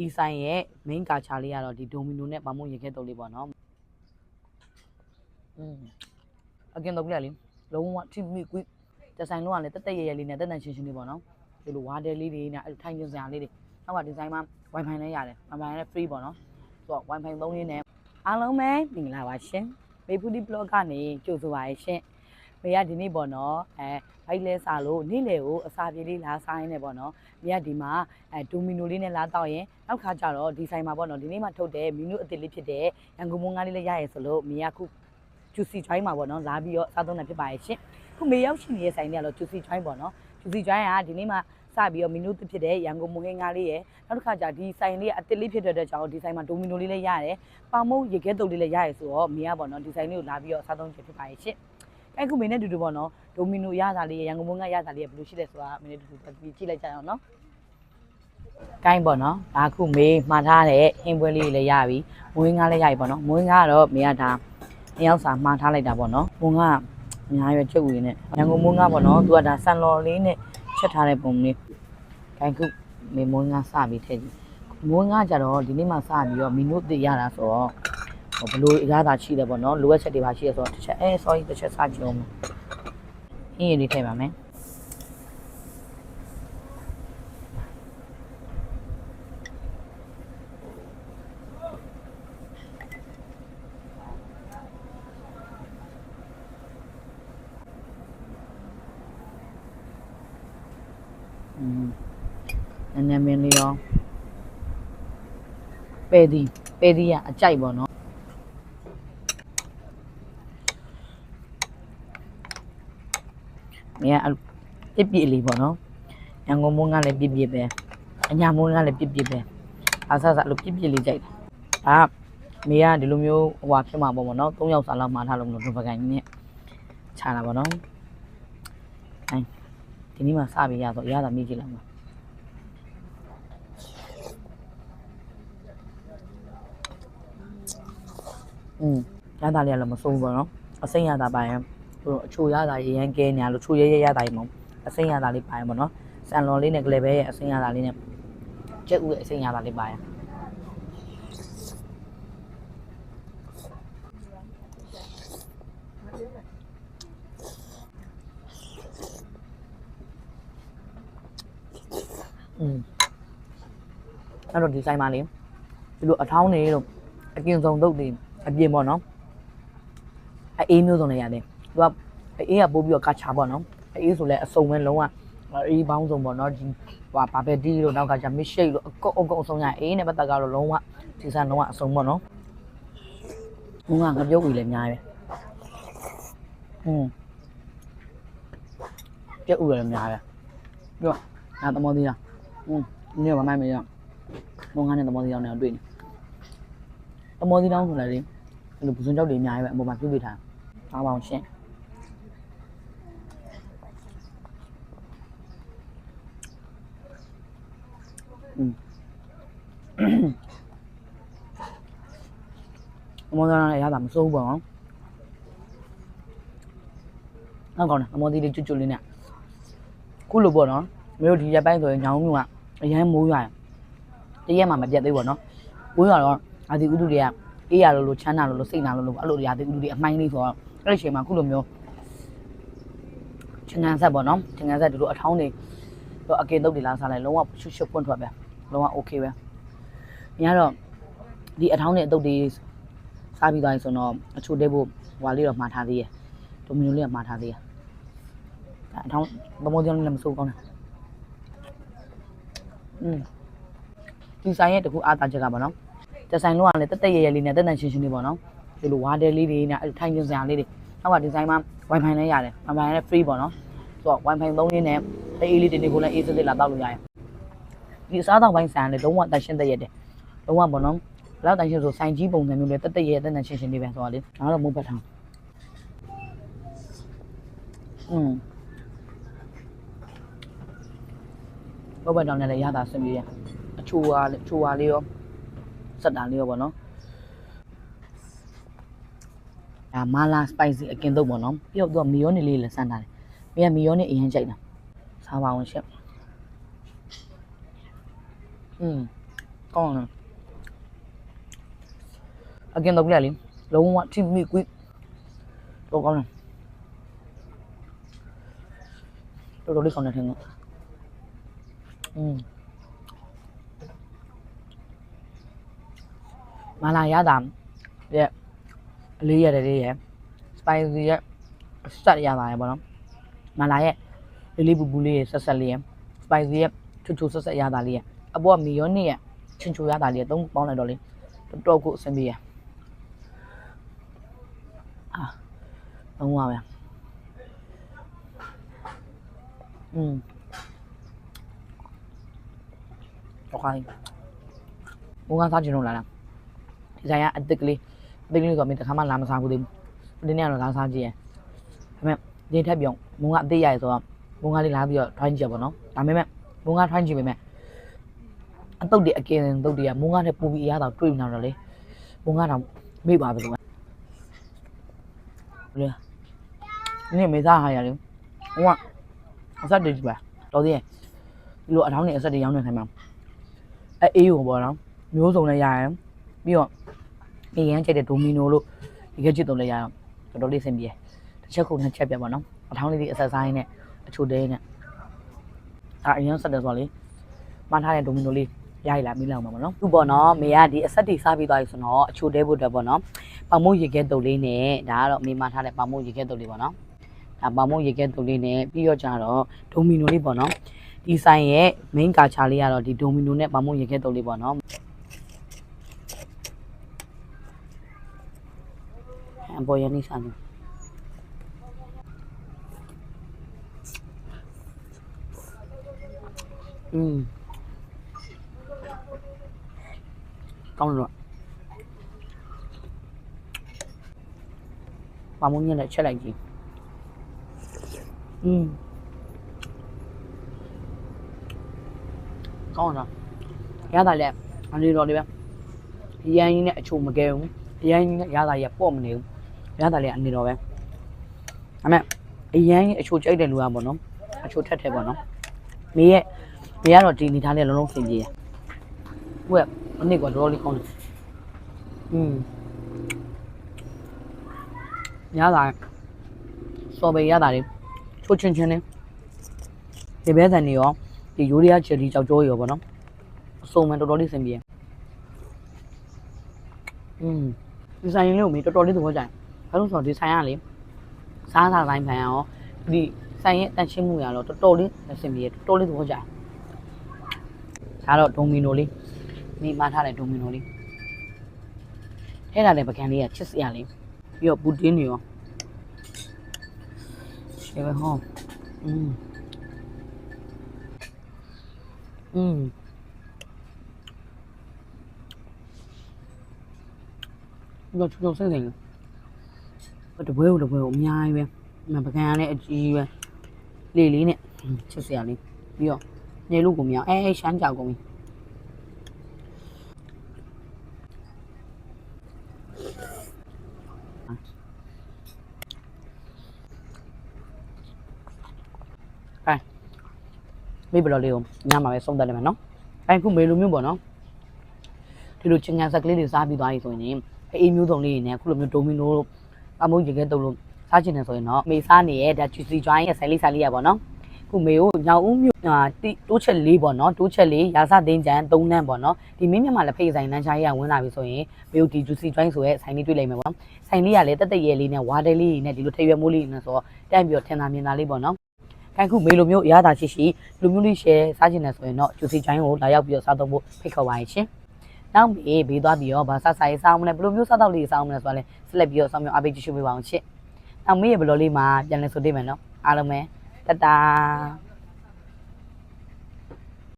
ဒီဆိုင်ရဲ့ main culture လေးကတော့ဒီ domino နဲ့ဘာမို့ရေခဲတုပ်လေးပေါ့နော်อืมအကင်တော့ပြလေလုံးဝထိမိကွိတဆိုင်လုံးကလည်းတက်တက်ရရလေးနဲ့တက်တန်ရှင်းရှင်းလေးပေါ့နော်ဒီလိုဝါတယ်လေးတွေနဲ့အဲ့လိုထိုင်ကျင်စရာလေးတွေနောက်ကဒီဇိုင်းမှာ wifi လည်းရတယ် wifi လည်း free ပေါ့နော်ဆိုတော့ wifi သုံးရင်းနဲ့အားလုံးပဲမင်္ဂလာပါရှင်မေဖူဒီ blog ကနေကြိုဆိုပါရရှင် မေကဒီနေ့ပေါ့နော်အဲဘိုက်လဲစားလို့နေ့လေကိုအစာပြေးလေးလာစားရင်းနဲ့ပေါ့နော်မေကဒီမှာအဲဒိုမီနိုလေးနဲ့လာတော့ရင်နောက်ခါကျတော့ဒီဆိုင်မှာပေါ့နော်ဒီနေ့မှထုတ်တဲ့မီနူအစ်စ်လေးဖြစ်တဲ့ရန်ကုန်မုံငါးလေးလည်းရရဲဆိုလို့မေကခု juicy joy မှာပေါ့နော်လာပြီးတော့စားသုံးတာဖြစ်ပါရဲ့ရှင်ခုမေရောက်ရှိနေတဲ့ဆိုင်တွေကတော့ juicy joy ပေါ့နော် juicy joy ကဒီနေ့မှစပြီးတော့မီနူဖြစ်တဲ့ရန်ကုန်မုံဟင်းငါးလေးရယ်နောက်တစ်ခါကျဒီဆိုင်လေးကအစ်စ်လေးဖြစ်တဲ့အတွက်ကြောင့်ဒီဆိုင်မှာဒိုမီနိုလေးလည်းရတယ်ပေါင်မုံရေခဲတုပ်လေးလည်းရရဲဆိုတော့မေကပေါ့နော်ဒီဆိုင်လေးကိုလာပြီးတော့စားသုံးချက်ဖြစ်ပါရဲ့ရှင် အဲ့ခုမင်းနဲ့တူတူပေါ့နော်ဒိုမီနိုရတာလေးရန်ကုန်မုံငါးရတာလေးကဘယ်လိုရှိလဲဆိုတာမင်းနဲ့တူတူပြီးကြည့်လိုက်ကြအောင်နော်ကိုင်းပေါ့နော်ဒါခုမေးမှားထားတဲ့ဟင်းပွဲလေးလည်းရပြီမွေးငါလည်းရပြီပေါ့နော်မွေးငါကတော့မေကဒါအရောက်စာမှားထားလိုက်တာပေါ့နော်မွေးငါအများရွယ်ချုပ်ဝင်နဲ့ရန်ကုန်မွေးငါပေါ့နော်သူကဒါဆန်လော်လေးနဲ့ချက်ထားတဲ့ပုံလေးကိုင်းခုမေမွေးငါစပြီးထည့်ကြည့်မွေးငါကြတော့ဒီနေ့မှစပြီးတော့မီနုတည်ရတာဆိုတော့ဟို ဘလို့အရသာရှိတယ်ပေါ့နော်လိုအပ်ချက်တွေပါရှိရဆိုတော့တစ်ချက်အဲ sorry တစ်ချက်စကြည့်အောင်ဟင်းရည်လေးထည့်ပါမယ်อืมနည်းနည်းမင်းလေးရောပဲဒီပဲဒီကအကြိုက်ပေါ့နော် မင်းကပြစ်ပြစ်လေးပေါ့နော်ရန်ကုန်မုန်းကလည်းပြစ်ပြစ်ပဲအညာမုန်းကလည်းပြစ်ပြစ်ပဲအားစားစားလို့ပြစ်ပြစ်လေးကြိုက်တာဒါမေကဒီလိုမျိုးဟိုဟာဖြစ်မှာပေါ့ပေါ့နော်၃ယောက်စာလောက်မှာထားလို့မလို့ဒီပကိုင်နဲ့ခြာတာပေါ့နော်အဲဒီနေ့မှစပြီးရတော့ရတာမိကြည့်လောက်မှာอืมရတာလေးလည်းမစိုးဘူးပေါ့နော်အစိမ့်ရတာပါရင်ဟို အချိုရတာရရန်ကဲနေရလို့ချိုရရရတာကြီးမဟုတ်အစိမ့်ရတာလေးပါရင်ပေါ့နော်ဆန်လော်လေးနဲ့ကလေးပဲရဲ့အစိမ့်ရတာလေးနဲ့ကျက်ဥရဲ့အစိမ့်ရတာလေးပါရင်อืมအဲ့တော့ဒီဆိုင်မှာလေဒီလိုအထောင်းနေလို့အကင်စုံတုတ်တွေအပြင်ပေါ့နော်အေးမျိုးစုံနေရတယ် သူကအေးကပို့ပြီးတော့ကချာပေါ့နော်အေးဆိုလဲအစုံပဲလုံးဝအေးပေါင်းစုံပေါ့နော်ဒီဟိုဘာပဲဒီလို့နောက်ကကြာမစ်ရှိတ်လို့အကုန်အကုန်အဆုံးရအေးနဲ့ပတ်သက်ကတော့လုံးဝဒီစားလုံးဝအဆုံးပေါ့နော်ငုံကငပြုတ်ကြီးလည်းများတယ်ဟွန်းပြက်ဥလည်းများတယ်ပြီးတော့ငါသမောသေးတာဟွန်းနည်းဘာမှမရငုံကနဲ့သမောသေးအောင်လည်းတွေ့နေသမောသေးတောင်းဆိုလည်းလေအဲ့လိုပူစွန်ကြောက်တွေအများကြီးပဲအပေါ်မှာပြုတ်ပြထားတာအားပါအောင်ရှင်း အမော်စီတောင်းလည်းရတာမစိုးဘူးပေါ့နော်နောက်ကောင်းတယ်အမော်စီလေးကျွတ်ကျွတ်လေးနဲ့ခုလိုပေါ့နော်မျိုးဒီရက်ပိုင်းဆိုရင်ညောင်းမျိုးကအရန်မိုးရွာတရက်မှမပြတ်သေးဘူးပေါ့နော်မိုးရွာတော့အာဒီဥဒုတွေကအေးရလို့လို့ချမ်းသာလို့လို့စိတ်နာလို့လို့အဲ့လိုတွေရာသီဥတုတွေအမှိုင်းလေးဆိုတော့အဲ့ဒီအချိန်မှာခုလိုမျိုးချင်ငန်းဆက်ပေါ့နော်ချင်ငန်းဆက်ဒီလိုအထောင်းတွေတော့အကင်တုတ်တွေလာစားလိုက်လုံးဝရှုပ်ရှုပ်ပွန့်ထွက်ပဲ လုံးဝ okay ပဲ။ညာတော့ဒီအထောင်းနဲ့အတုပ်တွေစားပြီးသွားရင်ဆိုတော့အချို့တဲ့ဖို့ဟွာလေးတော့မှားထားသေးရဲ့။ဒိုမီနိုလေးကမှားထားသေးရဲ့။ဒါအထောင်းဘမောကျောင်းလေးလည်းမစိုးကောင်းတာ။อืมဒီဆိုင်ရဲ့တခုအားသာချက်ကပါနော်။ဒီဆိုင်လုံးကလည်းတက်တက်ရရလေးနဲ့တက်တန်ရှင်ရှင်လေးပေါ့နော်။ဒီလိုဝါဒဲလေးတွေနဲ့အဲ့ထိုင်ကျင်စရာလေးတွေနောက်ကဒီဆိုင်မှာ wifi လည်းရတယ်။ wifi လည်း free ပေါ့နော်။ဆိုတော့ wifi သုံးရင်းနဲ့အေးလေးတင်နေကိုလည်းအေးစစ်စစ်လာတောက်လို့ရတယ် ဒီအစားတောက်ပိုင်းဆိုင်လည်းလုံးဝတန်ရှင်းတက်ရတယ်လုံးဝပေါ့နော်ဘယ်လောက်တန်ရှင်းဆိုဆိုင်ကြီးပုံစံမျိုးလေးတက်တက်ရရတက်တန်ရှင်းရှင်းလေးပဲဆိုတော့လေဒါတော့မဟုတ်ပတ်ထောင်อืมဘောပတ်တောင်နဲ့လည်းရတာစင်ပြေရအချိုးအားအချိုးအားလေးရောစက်တာလေးရောပေါ့နော်ဒါမာလာစပိုက်စီအကင်တော့ပေါ့နော်ပြီးတော့သူကမီယောနေလေးလည်းစမ်းထားတယ်မင်းကမီယောနေအရင်ကြိုက်တာစားပါအောင်ရှင့် อืม ကောင်းတယ်အကင်တော့ပြလေလုံးဝထိမိကွိတော့ကောင်းတယ်တော်တော်လေးကောင်းတယ်ထင်တော့อืมမလာရတာရဲ့အလေးရတယ်လေးရဲ့ spicy ရဲ့စက်ရတာရဲ့ပေါ့နော်မလာရဲ့လေးလေးပူပူလေးရဲ့ဆက်ဆက်လေးရဲ့ spicy ရဲ့ချူချူဆက်ဆက်ရတာလေးရဲ့ အပေါ်ကမီယောနစ်ရဲ့ချင်ချူရတာလေးရဲ့သုံးပေါင်းလိုက်တော့လေတော်တော်ကိုအဆင်ပြေရဲ့အာလုံးဝပဲอืมတော့ခိုင်းဘုံကစားချင်လို့လာလားဒီဆိုင်ကအစ်စ်ကလေးအစ်စ်ကလေးဆိုတော့မင်းတစ်ခါမှလာမစားဘူးသေးဘူးဒီနေ့ကတော့လာစားကြည့်ရဲ့ဒါပေမဲ့ဒီထက်ပြောင်းဘုံကအစ်စ်ရရဆိုတော့ဘုံကလေးလာပြီးတော့ try ကြည့်ရပါတော့ဒါပေမဲ့ဘုံက try ကြည့်ပေမဲ့ အတုတ်တွေအကင်တုတ်တွေကဘုံကနဲ့ပူပြီးအရသာတွေ့နေတော့လေဘုံကတော့မေ့ပါဘူးကွာလေဒီနေ့မေးစားဟာရတယ်ဘုံကအဆက်တွေကြည့်ပါတော်သေးရဲ့ဒီလိုအထောင်းနေအဆက်တွေရောင်းနေခိုင်းမှာအဲအေးကိုပေါ့နော်မျိုးစုံနဲ့ရရင်ပြီးတော့ဒီရန်ချက်တဲ့ဒိုမီနိုလို့ဒီကချစ်တုံးလည်းရအောင်တော်တော်လေးအဆင်ပြေတယ်တစ်ချက်ခုနှစ်ချက်ပြပါနော်အထောင်းလေးဒီအဆက်ဆိုင်နဲ့အချိုတဲနဲ့အဲအရင်ဆက်တယ်ဆိုတော့လေမှားထားတဲ့ဒိုမီနိုလေး ရည်လာမိလောက်မှာပေါ့နော်သူပေါ့နော်မေကဒီအဆက်တီစားပြီးသွားပြီဆိုတော့အချိုတဲဖို့အတွက်ပေါ့နော်ပမိုးရေခဲတုပ်လေးနဲ့ဒါကတော့မေမှားထားတဲ့ပမိုးရေခဲတုပ်လေးပေါ့နော်ဒါပမိုးရေခဲတုပ်လေးနဲ့ပြီးတော့ကြတော့ဒိုမီနိုလေးပေါ့နော်ဒီဆိုင်ရဲ့ main ကာချာလေးကတော့ဒီဒိုမီနိုနဲ့ပမိုးရေခဲတုပ်လေးပေါ့နော်အပေါ်ရနေစားတယ်อืม ကောင်းလို့ပမိုးညက်နဲ့ချက်လိုက်ကြည့်อืมကောင်းတာရတာလေအနေတော်လေးပဲရန်ကြီးနဲ့အချိုမကဲဘူးရန်ကြီးနဲ့ရတာရပေါ့မနေဘူးရတာလေအနေတော်ပဲအမေအရန်ကြီးအချိုကြိုက်တဲ့လူကပေါ့နော်အချိုထက်ထက်ပေါ့နော်မေရဲ့မေကတော့ဒီနေသားလေးလုံးလုံးစင်ပြေးဟုတ်ကဲ့ အနစ်ကတော်တော်လေးကောင်းတယ်อืมရတာစော်ပေရတာလေချိုးချင်းချင်းလေးဒီဘဲတန်နေရောဒီယူရီးယားချယ်လီကြောက်ကြောရောပေါ့နော်အစုံမှန်တော်တော်လေးစင်ပြေอืมဒီဆိုင်လေးကိုမေတော်တော်လေးသဘောကျတယ်ဘာလို့ဆိုတော့ဒီဆိုင်ကလေစားစားတိုင်းဖန်ရောဒီဆိုင်ရဲ့တန်ရှင်းမှုရတော့တော်တော်လေးစင်ပြေတော်တော်လေးသဘောကျတယ်ဒါတော့ဒိုမီနိုလေး မိမထားတဲ့ဒိုမီနိုလေးအဲ့ဒါလည်းပကံလေးကချစ်စရာလေးပြီးတော့ပူတင်းနေရောဒီပဲဟောอืมอืมတော့ချူချူစိတ်နေတယ်တပွဲကိုတပွဲကိုအများကြီးပဲမပကံကလည်းအကြီးပဲလေလေးနဲ့ချစ်စရာလေးပြီးတော့ညလူကိုမြောင်အဲအဲရှမ်းကြောက်ကုန်ပြီ မိဘတော်လေးကိုညမှာပဲဆုံးသက်လိုက်မယ်နော်အဲခုမေလိုမျိုးပေါ့နော်ဒီလိုချင်ငံဆက်ကလေးတွေစားပြီးသွားပြီဆိုရင်အေးမျိုးစုံလေးတွေနဲ့ခုလိုမျိုးဒိုမီနိုအမုန်းရေခဲတုပ်လို့စားချင်တယ်ဆိုရင်တော့မေစားနေရဲ့ဒါချူစီဂျိုင်းရဲ့ဆိုင်လေးဆိုင်လေးရပါတော့ ခုမေကိုညောင်ဦးမျိုးတီတိုးချက်လေးပေါ့နော်တိုးချက်လေးရာစသိန်းချန်၃နန်းပေါ့နော်ဒီမင်းမြန်မာလက်ဖိတ်ဆိုင်နန်းချားကြီးကဝင်လာပြီဆိုရင်မေကိုဒီချူစီဂျိုင်းဆိုရဲ့ဆိုင်လေးတွေ့လိုက်မယ်ပေါ့ဆိုင်လေးကလည်းတက်တက်ရဲလေးနဲ့ဝါတဲလေးနဲ့ဒီလိုထရွယ်မိုးလေးနဲ့ဆိုတော့တိုင်ပြီးတော့ထင်သာမြင်သာလေးပေါ့နော်ခိုင်ခုမေလိုမျိုးရတာရှိရှိလူမျိုးလေး share စားချင်တယ်ဆိုရင်တော့ချူစီဂျိုင်းကိုလာရောက်ပြီးတော့စားသုံးဖို့ဖိတ်ခေါ်ပါရရှင်နောက်မေဘေးသွားပြီးတော့ဗာဆဆာရေးစားအောင်လဲဘယ်လိုမျိုးစားတော့လေးစားအောင်လဲဆိုတော့လဲဆက်လက်ပြီးတော့ဆောင်းမျိုးအပိတ်ကြည့်ရှုပေးပါအောင်ချစ်နောက်မေရဲ့ဘလော်လေးမှာပြန်လဲဆိုသေးမယ်နော်အားလုံးပဲ တတာ